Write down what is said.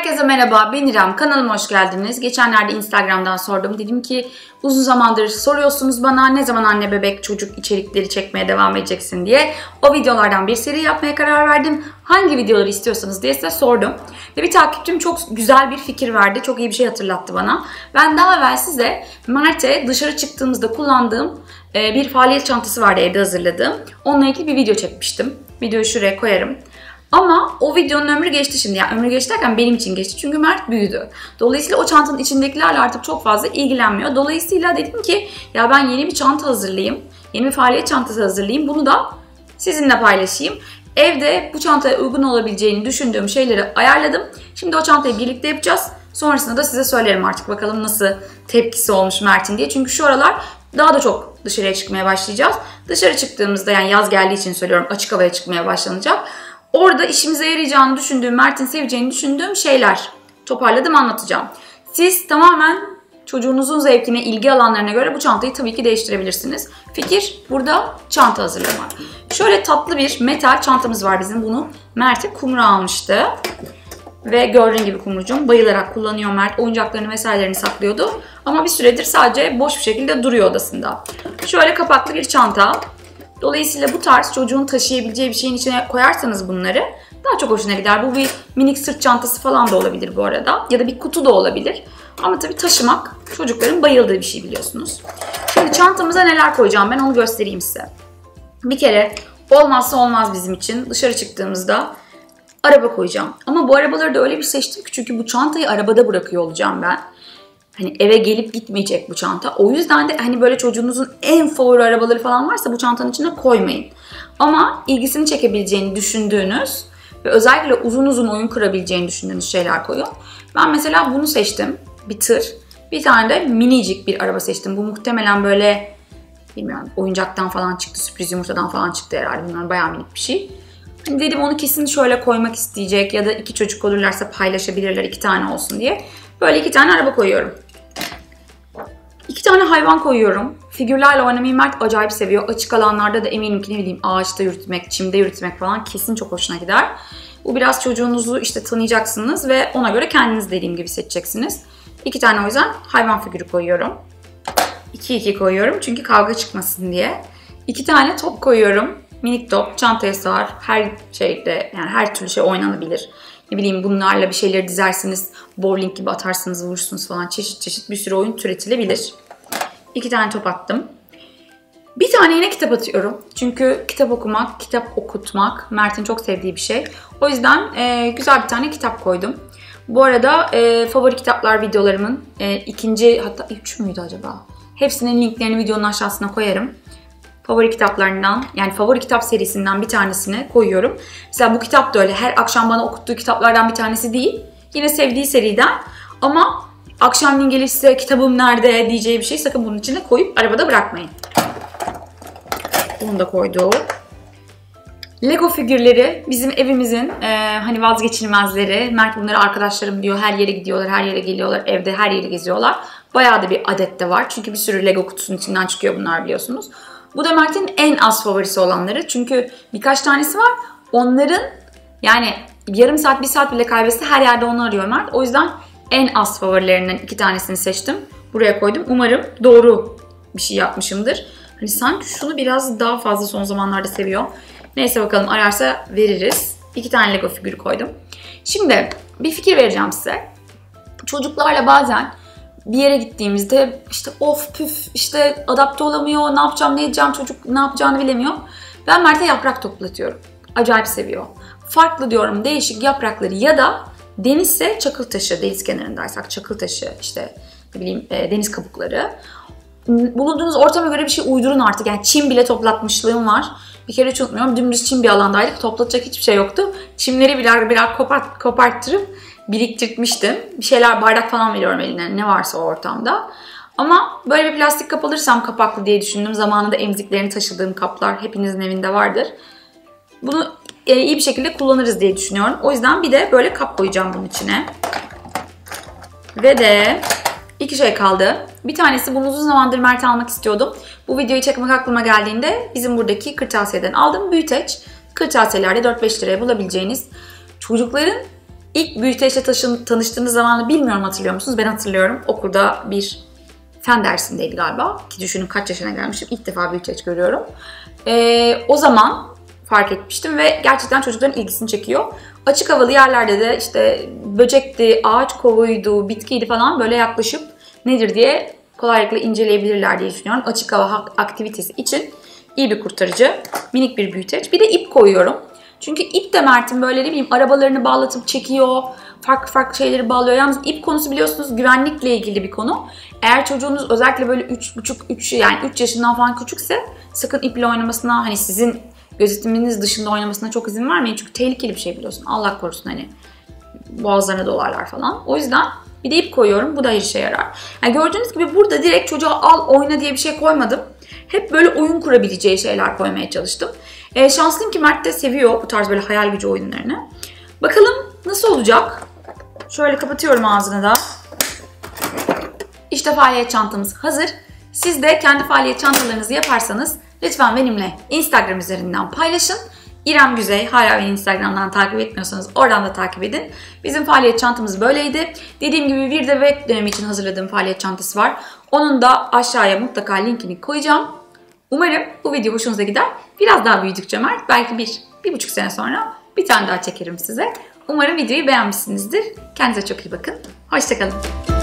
Herkese merhaba, ben İrem. Kanalıma hoş geldiniz. Geçenlerde Instagram'dan sordum. Dedim ki uzun zamandır soruyorsunuz bana ne zaman anne bebek çocuk içerikleri çekmeye devam edeceksin diye. O videolardan bir seri yapmaya karar verdim. Hangi videoları istiyorsanız diye size sordum. Ve bir takipçim çok güzel bir fikir verdi. Çok iyi bir şey hatırlattı bana. Ben daha evvel size Mert'e dışarı çıktığımızda kullandığım e, bir faaliyet çantası vardı evde hazırladığım. Onunla ilgili bir video çekmiştim. Videoyu şuraya koyarım. Ama o videonun ömrü geçti şimdi. Yani ömrü geçti derken benim için geçti. Çünkü Mert büyüdü. Dolayısıyla o çantanın içindekilerle artık çok fazla ilgilenmiyor. Dolayısıyla dedim ki ya ben yeni bir çanta hazırlayayım. Yeni bir faaliyet çantası hazırlayayım. Bunu da sizinle paylaşayım. Evde bu çantaya uygun olabileceğini düşündüğüm şeyleri ayarladım. Şimdi o çantayı birlikte yapacağız. Sonrasında da size söylerim artık bakalım nasıl tepkisi olmuş Mert'in diye. Çünkü şu aralar daha da çok dışarıya çıkmaya başlayacağız. Dışarı çıktığımızda yani yaz geldiği için söylüyorum açık havaya çıkmaya başlanacak. Orada işimize yarayacağını düşündüğüm, Mert'in seveceğini düşündüğüm şeyler toparladım anlatacağım. Siz tamamen çocuğunuzun zevkine, ilgi alanlarına göre bu çantayı tabii ki değiştirebilirsiniz. Fikir burada çanta hazırlamak. Şöyle tatlı bir metal çantamız var bizim. Bunu Mert'e kumru almıştı. Ve gördüğün gibi kumrucuğum bayılarak kullanıyor Mert. Oyuncaklarını vesairelerini saklıyordu. Ama bir süredir sadece boş bir şekilde duruyor odasında. Şöyle kapaklı bir çanta. Dolayısıyla bu tarz çocuğun taşıyabileceği bir şeyin içine koyarsanız bunları daha çok hoşuna gider. Bu bir minik sırt çantası falan da olabilir bu arada. Ya da bir kutu da olabilir. Ama tabii taşımak çocukların bayıldığı bir şey biliyorsunuz. Şimdi çantamıza neler koyacağım ben onu göstereyim size. Bir kere olmazsa olmaz bizim için dışarı çıktığımızda araba koyacağım. Ama bu arabaları da öyle bir seçtim ki çünkü bu çantayı arabada bırakıyor olacağım ben. Hani eve gelip gitmeyecek bu çanta. O yüzden de hani böyle çocuğunuzun en favori arabaları falan varsa bu çantanın içine koymayın. Ama ilgisini çekebileceğini düşündüğünüz ve özellikle uzun uzun oyun kurabileceğini düşündüğünüz şeyler koyun. Ben mesela bunu seçtim. Bir tır. Bir tane de minicik bir araba seçtim. Bu muhtemelen böyle bilmiyorum oyuncaktan falan çıktı, sürpriz yumurtadan falan çıktı herhalde. Bilmiyorum bayağı minik bir şey. Dedim onu kesin şöyle koymak isteyecek ya da iki çocuk olurlarsa paylaşabilirler iki tane olsun diye. Böyle iki tane araba koyuyorum. İki tane hayvan koyuyorum. Figürlerle oynamayı Mert acayip seviyor. Açık alanlarda da eminim ki ne bileyim ağaçta yürütmek, çimde yürütmek falan kesin çok hoşuna gider. Bu biraz çocuğunuzu işte tanıyacaksınız ve ona göre kendiniz dediğim gibi seçeceksiniz. İki tane o yüzden hayvan figürü koyuyorum. İki iki koyuyorum çünkü kavga çıkmasın diye. İki tane top koyuyorum. Minik top, çantaya sığar. Her şeyde yani her türlü şey oynanabilir. Ne bileyim bunlarla bir şeyleri dizersiniz, bowling gibi atarsınız, vurursunuz falan. Çeşit çeşit bir sürü oyun türetilebilir. İki tane top attım. Bir tane yine kitap atıyorum. Çünkü kitap okumak, kitap okutmak Mert'in çok sevdiği bir şey. O yüzden e, güzel bir tane kitap koydum. Bu arada e, favori kitaplar videolarımın e, ikinci hatta üç müydü acaba? Hepsinin linklerini videonun aşağısına koyarım favori kitaplarından yani favori kitap serisinden bir tanesini koyuyorum. Mesela bu kitap da öyle her akşam bana okuttuğu kitaplardan bir tanesi değil. Yine sevdiği seriden ama akşamleyin gelirse kitabım nerede diyeceği bir şey sakın bunun içine koyup arabada bırakmayın. Bunu da koyduk. Lego figürleri bizim evimizin e, hani vazgeçilmezleri. Mert bunları arkadaşlarım diyor her yere gidiyorlar, her yere geliyorlar, evde her yeri geziyorlar. Bayağı da bir adet de var. Çünkü bir sürü Lego kutusunun içinden çıkıyor bunlar biliyorsunuz. Bu da Mert'in en az favorisi olanları. Çünkü birkaç tanesi var. Onların yani yarım saat, bir saat bile kaybetse her yerde onu arıyor Mert. O yüzden en az favorilerinden iki tanesini seçtim. Buraya koydum. Umarım doğru bir şey yapmışımdır. Hani sanki şunu biraz daha fazla son zamanlarda seviyor. Neyse bakalım ararsa veririz. İki tane Lego figürü koydum. Şimdi bir fikir vereceğim size. Çocuklarla bazen bir yere gittiğimizde işte of püf işte adapte olamıyor, ne yapacağım ne edeceğim çocuk ne yapacağını bilemiyor. Ben Mert'e yaprak toplatıyorum. Acayip seviyor. Farklı diyorum değişik yaprakları ya da denizse çakıl taşı, deniz kenarındaysak çakıl taşı işte ne bileyim e, deniz kabukları. Bulunduğunuz ortama göre bir şey uydurun artık. Yani çim bile toplatmışlığım var. Bir kere hiç unutmuyorum. Dümdüz çim bir alandaydık. Toplatacak hiçbir şey yoktu. Çimleri birer birer kopart, koparttırıp biriktirtmiştim. Bir şeyler bardak falan veriyorum eline ne varsa o ortamda. Ama böyle bir plastik kap alırsam kapaklı diye düşündüm. Zamanında emziklerini taşıdığım kaplar hepinizin evinde vardır. Bunu e, iyi bir şekilde kullanırız diye düşünüyorum. O yüzden bir de böyle kap koyacağım bunun içine. Ve de iki şey kaldı. Bir tanesi bunu uzun zamandır Mert almak istiyordum. Bu videoyu çekmek aklıma geldiğinde bizim buradaki kırtasiyeden aldım. Büyüteç. Kırtasiyelerde 4-5 liraya bulabileceğiniz çocukların İlk büyüteçle taşın, tanıştığınız zamanı bilmiyorum hatırlıyor musunuz? Ben hatırlıyorum. Okulda bir fen dersindeydi galiba. Ki düşünün kaç yaşına gelmişim. İlk defa büyüteç görüyorum. Ee, o zaman fark etmiştim ve gerçekten çocukların ilgisini çekiyor. Açık havalı yerlerde de işte böcekti, ağaç kovuydu, bitkiydi falan böyle yaklaşıp nedir diye kolaylıkla inceleyebilirler diye düşünüyorum. Açık hava aktivitesi için iyi bir kurtarıcı. Minik bir büyüteç. Bir de ip koyuyorum. Çünkü ip de Mert'in böyle ne bileyim arabalarını bağlatıp çekiyor. Farklı farklı şeyleri bağlıyor. Yalnız ip konusu biliyorsunuz güvenlikle ilgili bir konu. Eğer çocuğunuz özellikle böyle 3,5 3 yani 3 yaşından falan küçükse sakın iple oynamasına hani sizin gözetiminiz dışında oynamasına çok izin vermeyin. Çünkü tehlikeli bir şey biliyorsun. Allah korusun hani boğazlarına dolarlar falan. O yüzden bir de ip koyuyorum. Bu da işe yarar. Yani gördüğünüz gibi burada direkt çocuğa al oyna diye bir şey koymadım. Hep böyle oyun kurabileceği şeyler koymaya çalıştım. E, şanslıyım ki Mert de seviyor bu tarz böyle hayal gücü oyunlarını. Bakalım nasıl olacak? Şöyle kapatıyorum ağzını da. İşte faaliyet çantamız hazır. Siz de kendi faaliyet çantalarınızı yaparsanız lütfen benimle Instagram üzerinden paylaşın. İrem Güzey, hala beni Instagram'dan takip etmiyorsanız oradan da takip edin. Bizim faaliyet çantamız böyleydi. Dediğim gibi bir de web dönemi için hazırladığım faaliyet çantası var. Onun da aşağıya mutlaka linkini koyacağım. Umarım bu video hoşunuza gider. Biraz daha büyüdükçe Mert belki bir, bir buçuk sene sonra bir tane daha çekerim size. Umarım videoyu beğenmişsinizdir. Kendinize çok iyi bakın. Hoşçakalın.